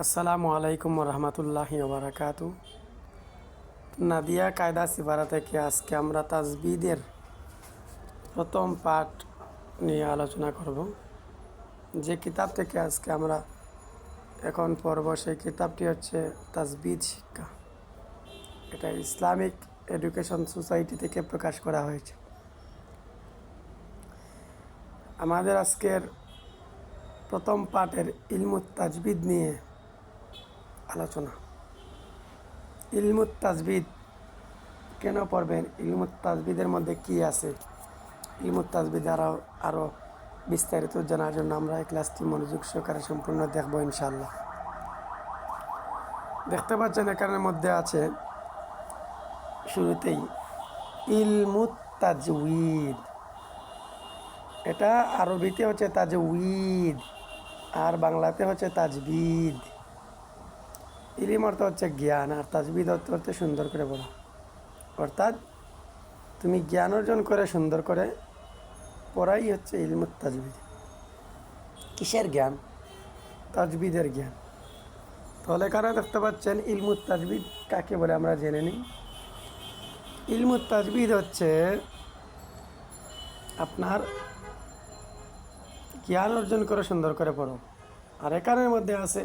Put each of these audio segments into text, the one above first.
আসসালামু আলাইকুম রহমতুল্লাহি ওবরাকাত। নাদিয়া কায়দা সিবারা থেকে আজকে আমরা তাজবিদের প্রথম পাঠ নিয়ে আলোচনা করব। যে কিতাব থেকে আজকে আমরা এখন পড়ব সেই কিতাবটি হচ্ছে তাজবিদ শিক্ষা। এটা ইসলামিক এডুকেশন সোসাইটি থেকে প্রকাশ করা হয়েছে। আমাদের আজকের প্রথম পাঠের ইলমুত তাজবিদ নিয়ে আলোচনা। ইলমুত তাজবিদ কেন পড়বেন? ইলমুত তাজবিদের মধ্যে কি আছে? ইলমুত তাজবিদ আরও আরও বিস্তারিত জানার জন্য আমরা এই ক্লাসটি মনোযোগ সহকারে সম্পূর্ণ দেখব ইনশাল্লাহ দেখতে পাচ্ছেন এখানের মধ্যে আছে শুরুতেই ইলমুত তাজউইদ এটা আরবিতে হচ্ছে তাজউইদ আর বাংলাতে হচ্ছে তাজবিদ। ইলিম অর্থ হচ্ছে জ্ঞান, আর তাজবিদ অর্থ হচ্ছে সুন্দর করে বলা অর্থাৎ তুমি জ্ঞান অর্জন করে সুন্দর করে পড়াই হচ্ছে ইলমুত তাজবিদ কিসের জ্ঞান? তাজবিদের জ্ঞান। তাহলে এখানে দেখতে পাচ্ছেন ইলমুত তাজবিদ কাকে বলে আমরা জেনে নিই। ইলমুত তাজবিদ হচ্ছে আপনার জ্ঞান অর্জন করে সুন্দর করে পড়ো। আর এখানের মধ্যে আছে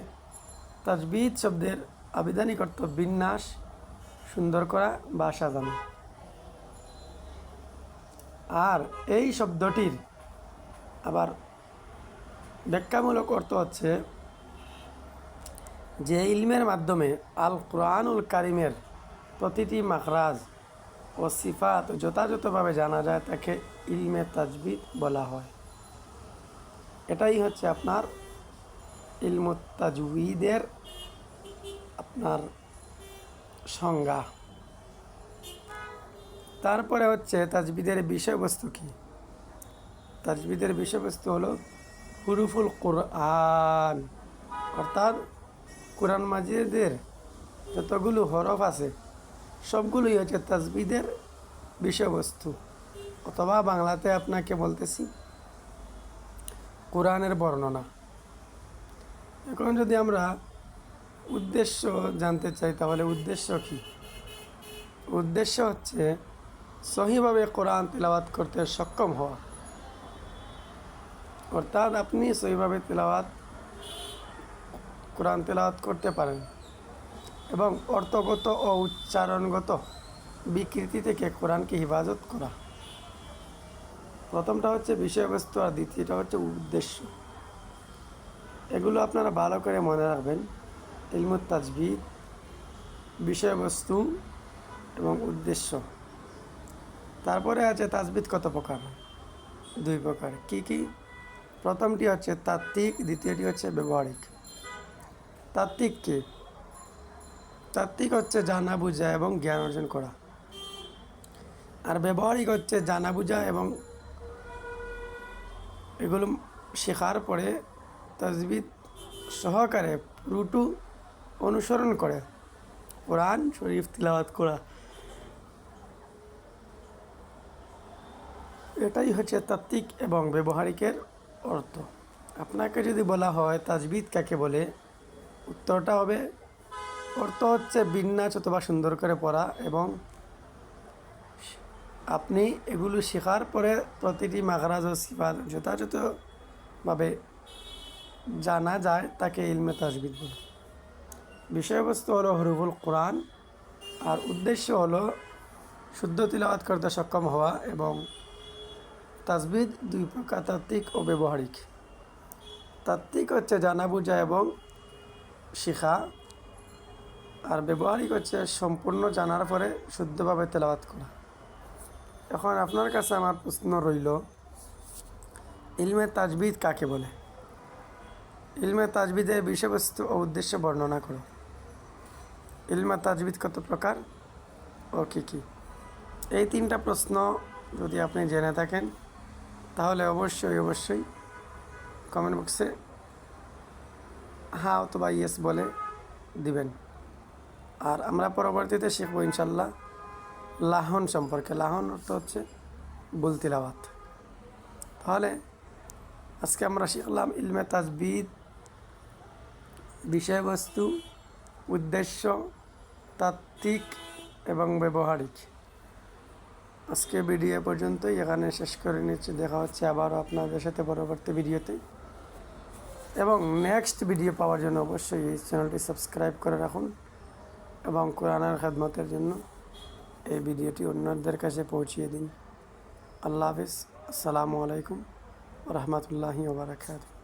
তাজবিদ শব্দের আবিধানিক অর্থ বিন্যাস, সুন্দর করা বা সাজানো। আর এই শব্দটির আবার ব্যাখ্যামূলক অর্থ হচ্ছে যে ইলমের মাধ্যমে আল কোরআনুল কারিমের প্রতিটি মাখরাজ ও সিফাত যথাযথভাবে জানা যায়, তাকে ইলমে তাজবিদ বলা হয়। এটাই হচ্ছে আপনার ইলমুত তাজউইদের আপনার সংজ্ঞা। তারপরে হচ্ছে তাজবিদের বিষয়বস্তু কি? তাজবিদের বিষয়বস্তু হলো হুরুফুল কোরআন। অর্থাৎ কোরআন মাজিদের যতগুলো হরফ আছে, সবগুলোই হচ্ছে তাজবিদের বিষয়বস্তু। অথবা বাংলাতে আপনাকে বলতেছি, কোরআনের বর্ণনা। এখন যদি আমরা উদ্দেশ্য জানতে চাই, তাহলে উদ্দেশ্য কি? উদ্দেশ্য হচ্ছে সহিভাবে কোরআন তেলাওয়াত করতে সক্ষম হওয়া। অর্থাৎ আপনি সহিভাবে তেলাওয়াত, কোরআন তেলাওয়াত করতে পারেন এবং অর্থগত ও উচ্চারণগত বিকৃতি থেকে কোরআনকে হিফাজত করা। প্রথমটা হচ্ছে বিষয়বস্তু আর দ্বিতীয়টা হচ্ছে উদ্দেশ্য। এগুলো আপনারা ভালো করে মনে রাখবেন। ইলমুত তাজবিদ বিষয়বস্তু এবং উদ্দেশ্য। তারপরে আছে তাজবিদ কত প্রকার? দুই প্রকার। কি কি? প্রথমটি হচ্ছে তাত্ত্বিক, দ্বিতীয়টি হচ্ছে ব্যবহারিক। তাত্ত্বিক কি? তাত্ত্বিক হচ্ছে জানা, বোঝা এবং জ্ঞান অর্জন করা। আর ব্যবহারিক হচ্ছে জানা, বোঝা এবং এগুলো শেখার পরে তাজবিদ সহকারে রুটু অনুসরণ করে। কোরআন শরীফ তিলাওয়াত করা। এটাই হচ্ছে তাত্ত্বিক এবং ব্যবহারিকের অর্থ। আপনাকে যদি বলা হয় তাজবিদ কাকে বলে, উত্তরটা হবে, অর্থ হচ্ছে বিন্যাস অথবা সুন্দর করে পড়া এবং আপনি এগুলো শেখার পরে প্রতিটি মাখরাজ ও সিফাত যথাযথভাবে জানা যায়, তাকে ইলমে তাজবিদ বলে। বিষয়বস্তু হলো হরুফুল কোরআন, আর উদ্দেশ্য হলো শুদ্ধ তিলাওয়াত করতে সক্ষম হওয়া এবং তাজবিদ দুই প্রকার তাত্ত্বিক ও ব্যবহারিক। তাত্ত্বিক হচ্ছে জানা, বোঝা এবং শিখা, আর ব্যবহারিক হচ্ছে সম্পূর্ণ জানার পরে শুদ্ধভাবে তেলাওয়াত করা। এখন আপনার কাছে আমার প্রশ্ন রইল, ইলমে তাজবিদ কাকে বলে? ইলমে তাজবিদের বিষয়বস্তু ও উদ্দেশ্য বর্ণনা করো। ইলমে তাজবিদ কত প্রকার? ও কী? কী এই তিনটা প্রশ্ন যদি আপনি জেনে থাকেন, তাহলে অবশ্যই অবশ্যই কমেন্ট বক্সে হ্যাঁ অথবা ইয়েস বলে দিবেন। আর আমরা পরবর্তীতে শিখব ইনশাল্লাহ লাহন সম্পর্কে। লাহন অর্থ হচ্ছে বুলতিলাওয়াত তাহলে আজকে আমরা শিখলাম ইলমে তাজবিদ বিষয়বস্তু উদ্দেশ্য, তাত্ত্বিক এবং ব্যবহারিক। আজকে ভিডিও পর্যন্তই। এখানে শেষ করে নিচ্ছি। দেখা হচ্ছে আবারও আপনাদের সাথে পরবর্তী ভিডিওতে। এবং নেক্সট ভিডিও পাওয়ার জন্য অবশ্যই এই চ্যানেলটি সাবস্ক্রাইব করে রাখুন এবং কোরআনের খেদমতের জন্য এই ভিডিওটি অন্যদের কাছে পৌঁছিয়ে দিন। আল্লাহ হাফিজ। আসসালামু আলাইকুম রহমতুল্লাহি ওবরাকাতুহ